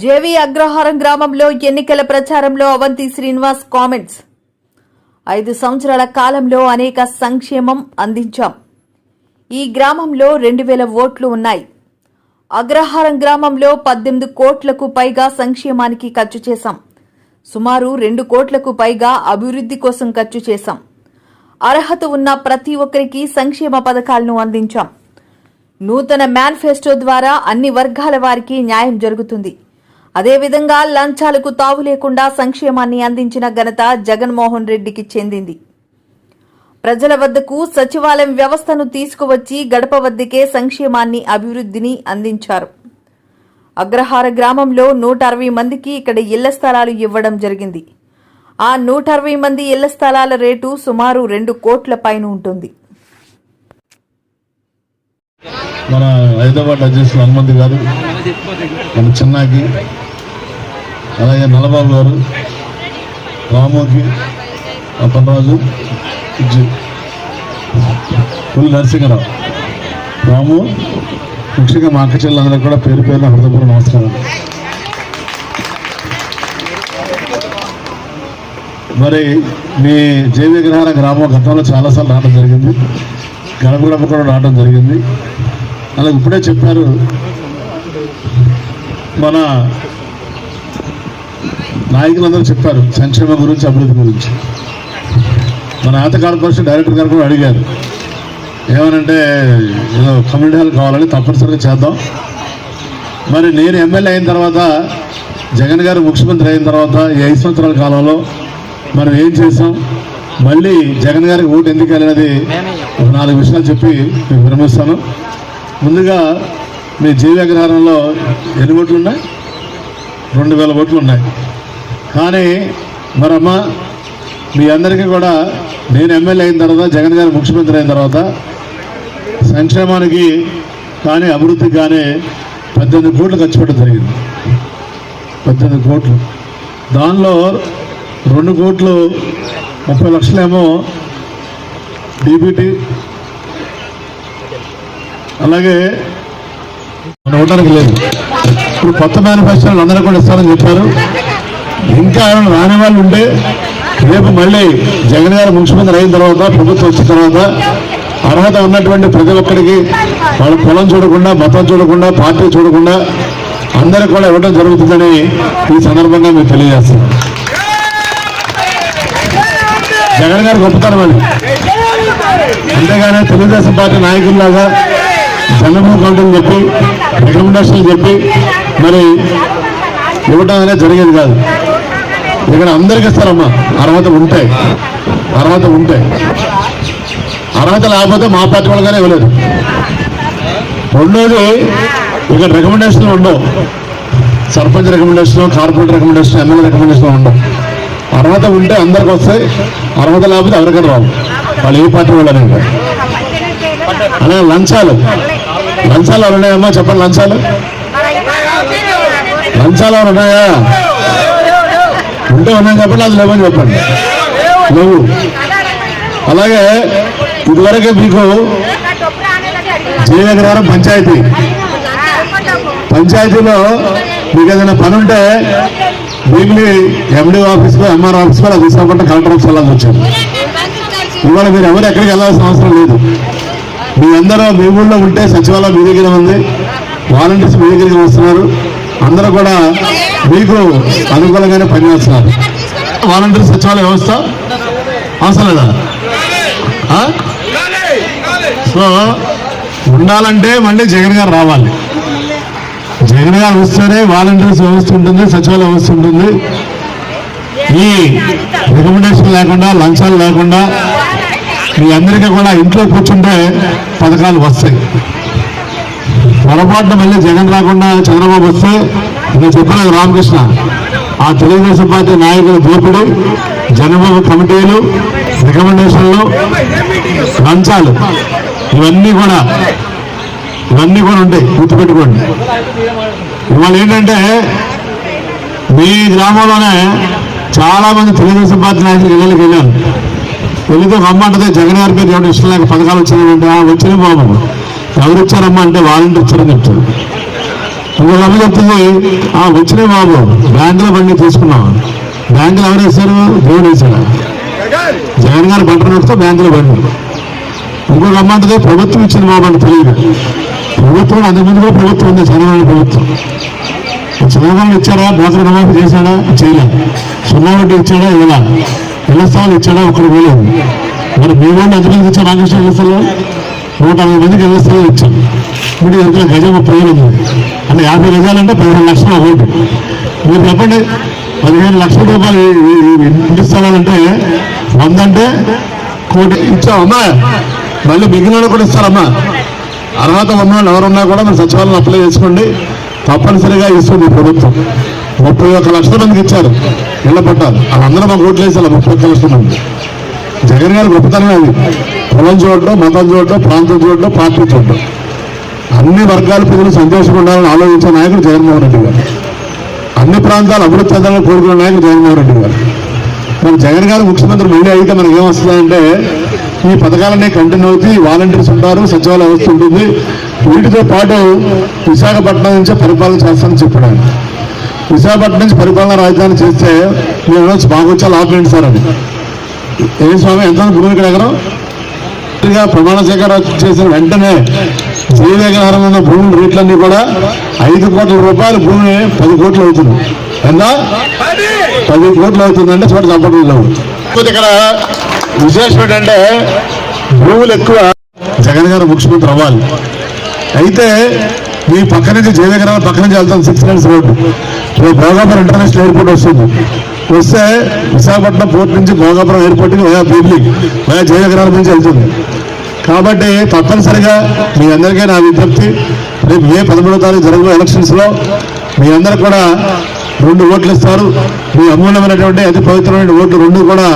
JV అగ్రహారం గ్రామంలో ఎన్నికల ప్రచారంలో అవంతి శ్రీనివాస్ కామెంట్స్. ఐదు సంవత్సరాల కాలంలో అనేక సంక్షేమం అందించాం. ఈ గ్రామంలో రెండు వేల ఓట్లు ఉన్నాయి. అగ్రహారం గ్రామంలో పద్దెనిమిది కోట్లకు పైగా సంక్షేమానికి ఖర్చు చేశాం. సుమారు రెండు కోట్లకు పైగా అభివృద్ధి కోసం ఖర్చు చేశాం. అర్హత ఉన్న ప్రతి ఒక్కరికి సంక్షేమ పథకాలను అందించాం. నూతన మేనిఫెస్టో ద్వారా అన్ని వర్గాల వారికి న్యాయం జరుగుతుంది. అదేవిధంగా లంచాలకు తావు లేకుండా సంక్షేమాన్ని అందించిన ఘనత జగన్మోహన్ రెడ్డికి చెందింది. ప్రజల వద్దకు సచివాలయం వ్యవస్థను తీసుకువచ్చి గడప వద్దకే సంక్షేమాన్ని అభివృద్ధిని అందించారు. అగ్రహార గ్రామంలో నూట అరవై మందికి ఇక్కడ ఇళ్ళ స్థలాలు ఇవ్వడం జరిగింది. ఆ నూట అరవై మంది ఇళ్ళ స్థలాల రేటు సుమారు రెండు కోట్ల పైన ఉంటుంది. మన హైదరాబాద్ అధ్యక్షులు హనుమంత్ గారు మన చిన్నాకి అలాగే నల్లబాబు గారు రాముకి అప్పలరాజు ఇజ్జు పుల్లి నరసింహరావు. రాము ముఖ్యంగా మా అక్క చెల్లెలందరూ కూడా పేరు పేరున హృదయపూర్వ నమస్కారం మరి మీ జేవి విగ్రహాల గ్రామం గతంలో చాలాసార్లు రావడం జరిగింది. గడప గడప కూడా రావడం జరిగింది. అలాగే ఇప్పుడే చెప్పారు మన నాయకులందరూ చెప్పారు సంక్షేమం గురించి అభివృద్ధి గురించి. మన ఆత కార్పొరేషన్ డైరెక్టర్ గారు కూడా అడిగారు. ఏమనంటే ఏదో కమ్యూనిటీ హాల్ కావాలని తప్పనిసరిగా చేద్దాం. మరి నేను ఎమ్మెల్యే అయిన తర్వాత జగన్ గారు ముఖ్యమంత్రి అయిన తర్వాత ఈ ఐదు సంవత్సరాల కాలంలో మనం ఏం చేసాం మళ్ళీ జగన్ గారికి ఓటు ఎందుకు వెళ్ళినది ఒక నాలుగు విషయాలు చెప్పి నేను విరమిస్తాను. ముందుగా మీ జీవి అగ్రహారంలో ఎన్ని ఓట్లు ఉన్నాయి రెండు వేల ఓట్లు ఉన్నాయి. కానీ మరమ్మ మీ అందరికీ కూడా నేను ఎమ్మెల్యే అయిన తర్వాత జగన్ గారు ముఖ్యమంత్రి అయిన తర్వాత సంక్షేమానికి కానీ అభివృద్ధికి కానీ పద్దెనిమిది కోట్లు ఖర్చు పెట్టడం జరిగింది. పద్దెనిమిది కోట్లు. దానిలో రెండు కోట్లు ముప్పై లక్షలేమో డీబీటీ. అలాగే మన ఉండడానికి లేదు. ఇప్పుడు కొత్త మేనిఫెస్టోలు అందరూ కూడా ఇస్తారని చెప్పారు. ఇంకా రాని వాళ్ళు ఉంటే రేపు మళ్ళీ జగన్ గారు ముఖ్యమంత్రి అయిన తర్వాత ప్రభుత్వం వచ్చిన తర్వాత అర్హత ఉన్నటువంటి ప్రతి ఒక్కరికి వాళ్ళ కులం చూడకుండా మతం చూడకుండా పార్టీ చూడకుండా అందరికి కూడా ఇవ్వడం జరుగుతుందని ఈ సందర్భంగా మీకు తెలియజేస్తాం జగన్ గారు గొప్పతనం అని అంతేగానే తెలుగుదేశం పార్టీ నాయకుల్లాగా జన్మభూమి కౌంటర్ని చెప్పి రికమెండేషన్లు చెప్పి మరి ఇవ్వటం అనేది జరిగేది కాదు. ఇక్కడ అందరికి ఇస్తారమ్మా. అర్హత ఉంటాయి అర్హత ఉంటాయి అర్హత లేకపోతే మా పార్టీ వాళ్ళగానే ఇవ్వలేదు. రెండోది ఇక్కడ రికమెండేషన్లు ఉండవు. Sarpanch recommendation corporate recommendation MLA recommendation ఉండవు. అర్హత ఉంటే అందరికి వస్తాయి. అర్హత లేకపోతే ఎవరికైనా రావు. వాళ్ళు ఏ పార్టీ వాళ్ళు అనేది అలాగే లంచాలు. లంచాలు ఎవరున్నాయమ్మా చెప్పండి లంచాలు. లంచాలు ఎవరు ఉన్నాయా? ఉంటే ఉన్నాయి చెప్పండి అది లేవని చెప్పండి. లేవు. అలాగే ఇదివరకే మీకు జయనగరం పంచాయతీ. పంచాయతీలో మీకు ఏదైనా పని ఉంటే వీక్లీ ఎండి ఆఫీస్లో ఎంఆర్ ఆఫీస్లో అది తీసుకోకుండా కలెక్టర్ ఆఫీస్ వెళ్ళాల్సి వచ్చేది. ఇవాళ మీరు ఎవరు ఎక్కడికి వెళ్ళాల్సిన అవసరం లేదు. మీ అందరూ మీ ఊళ్ళో ఉంటే సచివాలయం మీ దగ్గర ఉంది. వాలంటీర్స్ మీ దగ్గరికి వస్తున్నారు. అందరూ కూడా మీకు అనుకూలంగానే పనిచేస్తున్నారు. వాలంటీర్ సచివాలయ వ్యవస్థ? అవసరం లేదా సో ఉండాలంటే మళ్ళీ జగన్ గారు రావాలి. జగన్ గారు వస్తేనే వాలంటీర్స్ వ్యవస్థ ఉంటుంది సచివాలయ వ్యవస్థ ఉంటుంది. ఈ రికమెండేషన్ లేకుండా లంచాలు లేకుండా మీ అందరికీ కూడా ఇంట్లో కూర్చుంటే పథకాలు వస్తాయి. పొరపాటున మళ్ళీ జగన్ రాకుండా చంద్రబాబు వస్తే నేను చెప్పలేదు రామకృష్ణ. ఆ తెలుగుదేశం పార్టీ నాయకుల దోపిడి జనబాబు కమిటీలు రికమెండేషన్లు లంచాలు ఇవన్నీ కూడా ఇవన్నీ కూడా ఉంటాయి గుర్తుపెట్టుకోండి. ఇవాళ ఏంటంటే మీ గ్రామంలోనే చాలామంది తెలుగుదేశం పార్టీ నాయకులు ఇళ్ళకి వెళ్ళారు. వెళ్ళితే ఒక అమ్మ అంటే జగన్ గారి పేరు ఎవరు ఇష్టం లేక పథకాలు వచ్చినాయంటే వచ్చిన వచ్చినాయి బాబు. ఎవరు ఇచ్చారమ్మా అంటే వాలంటీర్ ఇచ్చారని చెప్తారు ఇంకొక అమ్మ చెప్తుంది ఆ వచ్చినాయి బాబు బ్యాంకులో బండి తీసుకున్నాం. బ్యాంకులో ఎవరు వేశారు? దేవుడు వేశాడు? జగన్ గారు బట్టలు నొక్కితే బ్యాంకులో బండి. ఇంకొక అమ్మ అంటే ప్రభుత్వం ఇచ్చింది బాబు అని తెలియదు. ప్రభుత్వం అంతకుముందు కూడా ప్రభుత్వం ఉంది చంద్రబాబు ప్రభుత్వం. చంద్రబాబు ఇచ్చారా బ్యాంకులు రుణమాఫీ చేశాడా? చేయలేదు సున్నా వడ్డీ ఇచ్చాడా? ఇలా ఇళ్ళ స్థలాలు ఇచ్చాడా? ఒకటి వేయలేదు మరి మీ వాళ్ళు ఎంతమందికి ఇచ్చారు రామకృష్ణ ఇళ్ళ స్థలం నూట అరవై మందికి ఇళ్ళ ఇచ్చాం. మీరు ఇప్పుడు ఎంత గజం ప్రయోజనం ఉంది అంటే యాభై గజాలంటే పదిహేను లక్షల ఓటు. మీరు చెప్పండి పదిహేను లక్షల రూపాయలు ఇంటి స్థలాలంటే వంద అంటే కోటి ఇచ్చామమ్మా మళ్ళీ మిగిలిన కూడా ఇస్తారమ్మా. అర్హత ఉన్నవాళ్ళు ఎవరున్నా కూడా మీరు సచివాలయం అప్లై చేసుకోండి. తప్పనిసరిగా ఇస్తుంది ప్రభుత్వం. ముప్పై ఒక్క లక్షల మందికి ఇచ్చారు. ఇళ్ళ పట్టాలు. వాళ్ళందరూ మాకు ఓట్లు వేసారు ముప్పై ఒక్క లక్షల మంది. జగన్ గారు గొప్పతనమే అది. కులం చూడటం మతం చూడటం ప్రాంతం చూడటం పార్టీ చూడటం అన్ని వర్గాల ప్రజలు సంతోషంగా ఉండాలని ఆలోచించే నాయకుడు జగన్మోహన్ రెడ్డి గారు. అన్ని ప్రాంతాలు అభివృద్ధి చెందాలని కోరుకున్న నాయకుడు జగన్మోహన్ రెడ్డి గారు. మరి జగన్ గారు ముఖ్యమంత్రి మళ్ళీ అయితే మనకి ఏమొస్తుందంటే ఈ పథకాలన్నీ కంటిన్యూ అవుతాయి వాలంటీర్స్ ఉంటారు సచివాలయ వ్యవస్థ ఉంటుంది. వీటితో పాటు విశాఖపట్నం నుంచే పరిపాలన చేస్తానని చెప్పాడు. విశాఖపట్నం నుంచి పరిపాలన రాజధాని చేస్తే మీరు అనొచ్చు బాగా సార్ అని ఏం స్వామి ఎంత భూమి ఇక్కడ ఎగరం పూర్తిగా ప్రమాణ స్వీకారం చేసిన వెంటనే జీవనగరం ఉన్న భూముల రేట్లన్నీ కూడా ఐదు కోట్ల రూపాయలు భూమి పది కోట్లు అవుతుంది. ఎంత పది కోట్లు అవుతుందంటే చోట చప్పట్లు లేవు ఇక్కడ విశేషం ఏంటంటే భూములు ఎక్కువ జగన్ గారు ముఖ్యమంత్రి అవ్వాలి. అయితే మీ పక్క నుంచి జయనగరం పక్క నుంచి వెళ్తాం సిక్స్ లైన్స్ రోడ్డు. రేపు భోగాపురం ఇంటర్నేషనల్ ఎయిర్పోర్ట్ వస్తుంది. వస్తే విశాఖపట్నం పోర్ట్ నుంచి భోగాపురం ఎయిర్పోర్ట్కి వయా బీర్లీ వయా జయనగరాల నుంచి వెళ్తుంది. కాబట్టి తప్పనిసరిగా మీ అందరికీ నా విజ్ఞప్తి రేపు మే పదమూడో తారీఖు జరగబోయే ఎలక్షన్స్లో మీ అందరు కూడా రెండు ఓట్లు ఇస్తారు. మీ అమూల్యమైనటువంటి అతి పవిత్రమైన ఓట్లు రెండు కూడా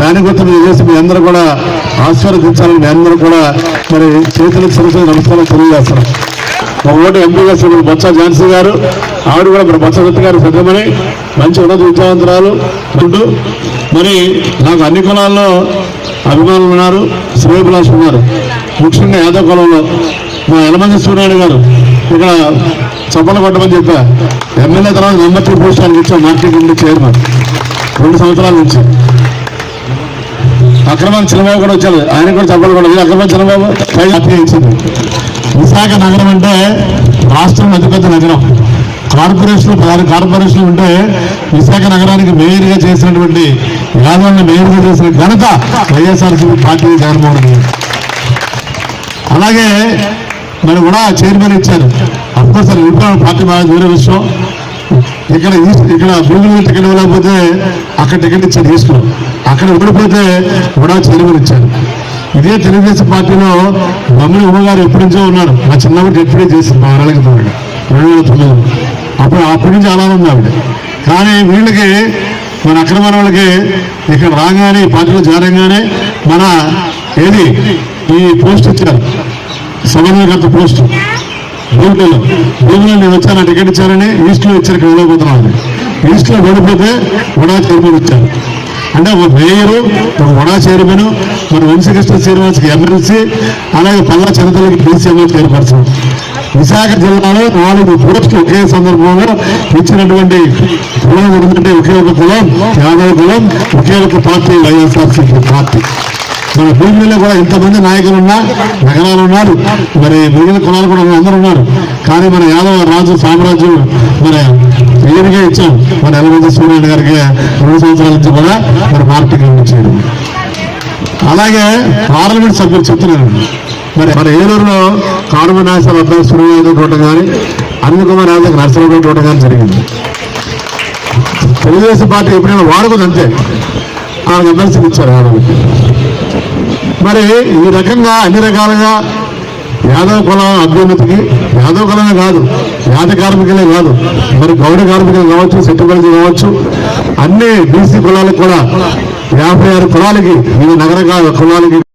దాని గుర్తు మీరు చేసి మీ అందరూ కూడా ఆశీర్వదించాలని మీ అందరూ కూడా మరి చేతులకు సరస్వతి నమస్కారం తెలియజేస్తున్నాం మా ఓటు ఎంపీగా శ్రీమతి బొత్స ఝాన్సీ గారు ఆవిడ కూడా మరి బొత్స దత్త గారు పెద్దమని మంచి ఉన్నత విద్యావంతురాలు. ఉంటూ మరి నాకు అన్ని కులాల్లో అభిమానులు ఉన్నారు శ్రేయభిలాష్ ఉన్నారు. ముఖ్యంగా యాదవ్ కులంలో మా యలమంది సూర్యాడు గారు ఇక్కడ చప్పలు కొట్టమని చెప్పా. ఎమ్మెల్యే తర్వాత నెంబర్ టూ పోస్టానికి ఇచ్చా మార్కెట్ కమిటీ చైర్మన్. రెండు సంవత్సరాల నుంచి. అక్రమం చిన్నబాబు కూడా వచ్చారు ఆయన కూడా చప్పలు కూడా అక్రమం చిన్నబాబు పైగా హత్య ఇచ్చింది విశాఖ నగరం అంటే రాష్ట్రం అతిపెద్ద నగరం. కార్పొరేషన్ పదహారు కార్పొరేషన్లు ఉంటే విశాఖ నగరానికి మేయర్గా చేసినటువంటి యాదవ్ని మేయర్గా చేసిన ఘనత వైఎస్ఆర్సీపీ పార్టీ జగన్మోహన్ రెడ్డి అలాగే మరి కూడా చైర్మన్ ఇచ్చారు. అఫ్కోర్స్ అది విప్లవ పార్టీ బాగా వేరే విషయం. ఇక్కడ ఈస్ట్ ఇక్కడ భూములు టికెట్ ఇవ్వలేకపోతే అక్కడ టికెట్ ఇచ్చారు తీసుకున్నాం అక్కడ ఇవ్వకపోతే కూడా చైర్మన్ ఇచ్చారు. ఇదే తెలుగుదేశం పార్టీలో బొమ్మల ఉమ్మగారు ఎప్పటి నుంచో ఉన్నారు. మా చిన్నప్పుడు ఎప్పుడే చేసింది మా వరాలకి తోడు రెండు. వేల తొమ్మిది అప్పుడు అప్పటి నుంచి అలా ఉంది ఆవిడ. కానీ వీళ్ళకి మన అక్రమ వాళ్ళకి ఇక్కడ రాగానే ఈ పార్టీలో చేరంగానే మన ఏది? ఈ పోస్ట్ ఇచ్చారు. సమన్వయకర్త పోస్ట్. భూమిలో. భూమిలో నేను వచ్చాను టికెట్ ఇచ్చారని ఈస్ట్లో ఇచ్చారు ఇక్కడ వెళ్ళిపోతున్నాను ఈస్ట్లో వెళ్ళిపోతే కూడా చైర్మన్ ఇచ్చారు. అంటే ఒక మేయరు ఒక వడా చైర్మన్ మన వంశకృష్ణ శ్రీనివాస్కి ఎమ్మెల్సీ అలాగే పల్లా చిన్నతలకి డీసీఎంఓ చైర్పర్సన్ విశాఖ జిల్లాలో నాలుగు పోస్టులు ఒకే సందర్భంలో ఇచ్చినటువంటి కులం ఏంటంటే ఒకే ఒక కులం యాదవ కులం ఒకే ఒక పార్టీ వైఎస్ఆర్సీపీ పార్టీ. మన భూమిలో కూడా ఇంతమంది నాయకులు ఉన్నా నగరాలు ఉన్నారు మరి మిగిలిన కులాలు కూడా అందరూ ఉన్నారు. కానీ మన యాదవ రాజు సామ్రాజ్యం మరి క్లియర్గా ఇచ్చాం మన ఎలమంది సూర్యుడు గారికి రెండు సంవత్సరాల నుంచి కూడా మరి పార్టీకి చేయడం అలాగే పార్లమెంట్ సభ్యులు చెప్తున్నారు. మరి మన ఏలూరులో కారుమ నాశాల అబ్బాయి సూర్యనాథ్ చూడటం కానీ అనిల్ కుమార్ యాదవ్ నరసరావు చూడటం కానీ జరిగింది. తెలుగుదేశం పార్టీ ఎప్పుడైనా వాడుకుంది అంతే. ఆ ఎమ్మెల్సీకి ఇచ్చారు ఆడవాళ్ళకి మరి ఈ రకంగా అన్ని రకాలుగా యాదవ కులం అభ్యున్నతికి యాదవ కులమే కాదు యాద కార్మికులే కాదు మరి గౌడ కార్మికులు కావచ్చు సెట్టుబడి కావచ్చు అన్ని బీసీ కులాలకు కూడా యాభై ఆరు కులాలకి ఈ నగర కులాలకి